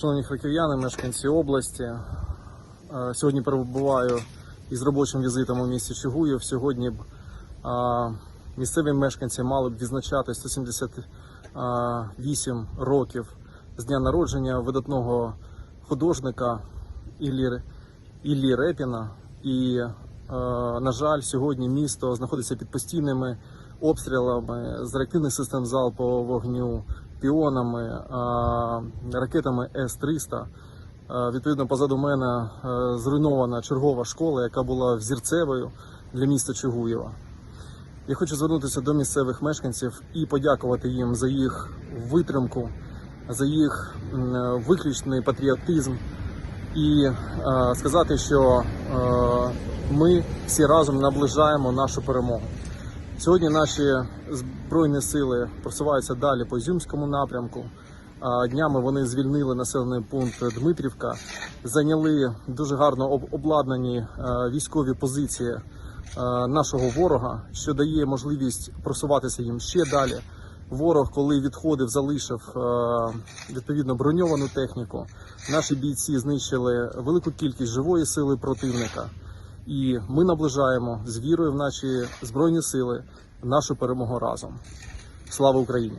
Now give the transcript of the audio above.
Шановні харків'яни, мешканці області. е, Сьогодні перебуваю із робочим візитом у місті Чугуїв. Сьогодні б е, місцеві мешканці мали б відзначати 178 років з дня народження видатного художника Іллі, Іллі Репіна. І, е, на жаль, сьогодні місто знаходиться під постійними обстрілами з реактивних систем залпового вогню, піонами, ракетами С-300. Е, Відповідно, позаду мене е, зруйнована чергова школа, яка була взірцевою для міста Чугуєва. Я хочу звернутися до місцевих мешканців і подякувати їм за їх витримку, за їх виключний патріотизм і е, сказати, що е, ми всі разом наближаємо нашу перемогу. Сьогодні наші збройні сили просуваються далі по Ізюмському напрямку. Днями вони звільнили населений пункт Дмитрівка, зайняли дуже гарно обладнані е, військові позиції е, нашого ворога, що дає можливість просуватися їм ще далі. Ворог, коли відходив, залишив е, відповідно броньовану техніку. Наші бійці знищили велику кількість живої сили противника. І ми наближаємо з вірою в наші збройні сили нашу перемогу разом. Слава Україні!